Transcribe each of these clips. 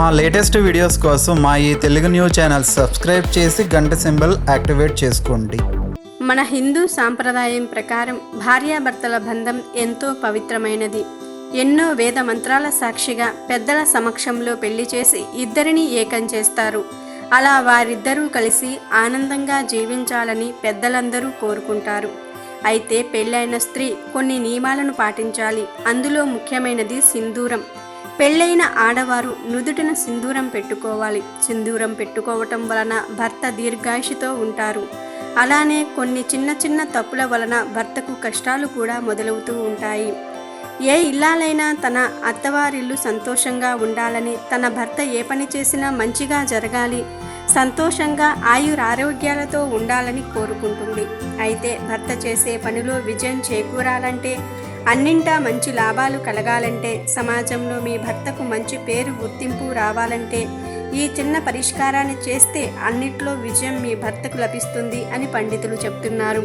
మా latest videos కోసం మా ఈ తెలుగు న్యూస్ ఛానల్ సబ్స్క్రైబ్ చేసి గంట సింబల్ యాక్టివేట్ చేసుకోండి. మన హిందూ సాంప్రదాయం ప్రకారం భార్యాభర్తల బంధం ఎంతో పవిత్రమైనది. ఎన్నో వేద మంత్రాల సాక్షిగా పెద్దల సమక్షంలో పెళ్ళి చేసి ఇద్దరిని ఏకం చేస్తారు. అలా వారిద్దరూ కలిసి ఆనందంగా జీవించాలని పెద్దలందరూ కోరుకుంటారు. అయితే పెళ్ళైన స్త్రీ కొన్ని నియమాలను పాటించాలి. అందులో ముఖ్యమైనది సింధూరం. పెళ్ళైన ఆడవారు నుదుటిన సింధూరం పెట్టుకోవాలి. సింధూరం పెట్టుకోవటం వలన భర్త దీర్ఘాయుషితో ఉంటారు. అలానే కొన్ని చిన్న చిన్న తప్పుల వలన భర్తకు కష్టాలు కూడా మొదలవుతూ ఉంటాయి. ఏ ఇల్లాలైనా తన అత్తవారిల్లు సంతోషంగా ఉండాలని తన భర్త ఏ పని చేసినా మంచిగా జరగాలి సంతోషంగా ఆయురారోగ్యాలతో ఉండాలని కోరుకుంటుంది. అయితే భర్త చేసే పనిలో విజయం చేకూరాలంటే అన్నింటా మంచి లాభాలు కలగాలంటే సమాజంలో మీ భర్తకు మంచి పేరు గుర్తింపు రావాలంటే ఈ చిన్న పరిష్కారాన్ని చేస్తే అన్నిట్లో విజయం మీ భర్తకు లభిస్తుంది అని పండితులు చెప్తున్నారు.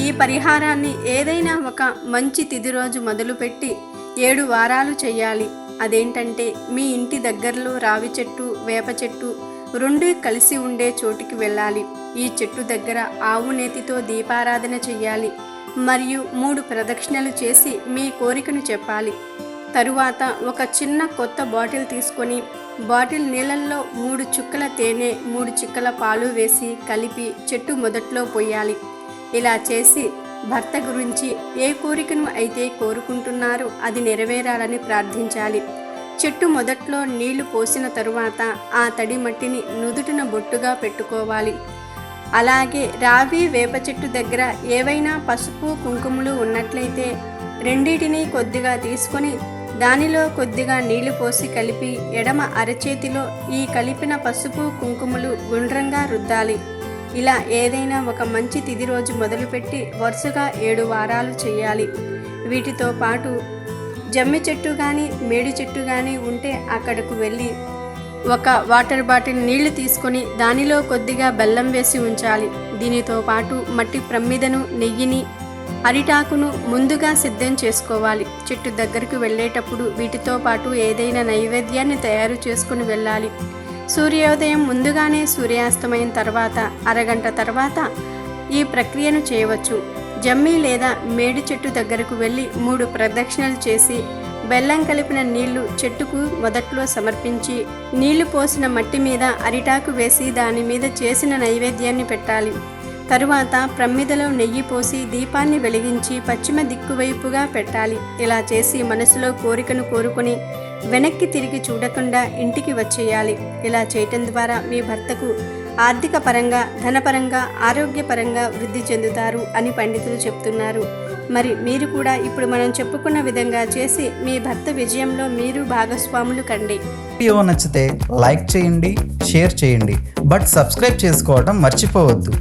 ఈ పరిహారాన్ని ఏదైనా ఒక మంచి తిది రోజు మొదలుపెట్టి ఏడు వారాలు చేయాలి. అదేంటంటే మీ ఇంటి దగ్గరలో రావి చెట్టు వేప చెట్టు రెండు కలిసి ఉండే చోటికి వెళ్ళాలి. ఈ చెట్టు దగ్గర ఆవు నేతితో దీపారాధన చెయ్యాలి మరియు మూడు ప్రదక్షిణలు చేసి మీ కోరికను చెప్పాలి. తరువాత ఒక చిన్న కొత్త బాటిల్ తీసుకొని బాటిల్ నీళ్ళల్లో మూడు చుక్కల తేనె మూడు చుక్కల పాలు వేసి కలిపి చెట్టు మొదట్లో పోయాలి. ఇలా చేసి భర్త గురించి ఏ కోరికను అయితే కోరుకుంటున్నారో అది నెరవేరాలని ప్రార్థించాలి. చెట్టు మొదట్లో నీళ్ళు పోసిన తరువాత ఆ తడి మట్టిని నుదుటిన బొట్టుగా పెట్టుకోవాలి. అలాగే రావి వేప చెట్టు దగ్గర ఏవైనా పసుపు కుంకుమలు ఉన్నట్లయితే రెండింటినీ కొద్దిగా తీసుకొని దానిలో కొద్దిగా నీళ్ళు పోసి కలిపి ఎడమ అరచేతిలో ఈ కలిపిన పసుపు కుంకుమలు గుండ్రంగా రుద్దాలి. ఇలా ఏదైనా ఒక మంచి తిది రోజు మొదలుపెట్టి వరుసగా ఏడు వారాలు చేయాలి. వీటితో పాటు జమ్మి చెట్టు కానీ మేడి చెట్టు కానీ ఉంటే అక్కడకు వెళ్ళి ఒక వాటర్ బాటిల్ నీళ్ళు తీసుకొని దానిలో కొద్దిగా బెల్లం వేసి ఉంచాలి. దీనితో పాటు మట్టి ప్రమ్మిదను నెయ్యిని అరిటాకును ముందుగా సిద్ధం చేసుకోవాలి. చెట్టు దగ్గరకు వెళ్ళేటప్పుడు వీటితో పాటు ఏదైనా నైవేద్యాన్ని తయారు చేసుకుని వెళ్ళాలి. సూర్యోదయం ముందుగానే సూర్యాస్తమయం తర్వాత అరగంట తర్వాత ఈ ప్రక్రియను చేయవచ్చు. జమ్మి లేదా మేడి చెట్టు దగ్గరకు వెళ్ళి మూడు ప్రదక్షిణలు చేసి బెల్లం కలిపిన నీళ్ళు చెట్టుకు మొదట్లో సమర్పించి నీళ్ళు పోసిన మట్టి మీద అరిటాకు వేసి దాని మీద చేసిన నైవేద్యాన్ని పెట్టాలి. తరువాత ప్రమ్మిదలో నెయ్యి పోసి దీపాన్ని వెలిగించి పశ్చిమ దిక్కువైపుగా పెట్టాలి. ఇలా చేసి మనసులో కోరికను కోరుకుని వెనక్కి తిరిగి చూడకుండా ఇంటికి వచ్చేయాలి. ఇలా చేయటం ద్వారా మీ భర్తకు ఆర్థిక పరంగా ధనపరంగా ఆరోగ్యపరంగా వృద్ధి చెందుతారు అని పండితులు చెప్తున్నారు. మరి మీరు కూడా ఇప్పుడు మనం చెప్పుకున్న విధంగా చేసి మీ భర్త విజయంలో మీరు భాగస్వాములు కండి. వీడియో నచ్చితే లైక్ చేయండి షేర్ చేయండి. బట్ సబ్స్క్రైబ్ చేసుకోవడం మర్చిపోవద్దు.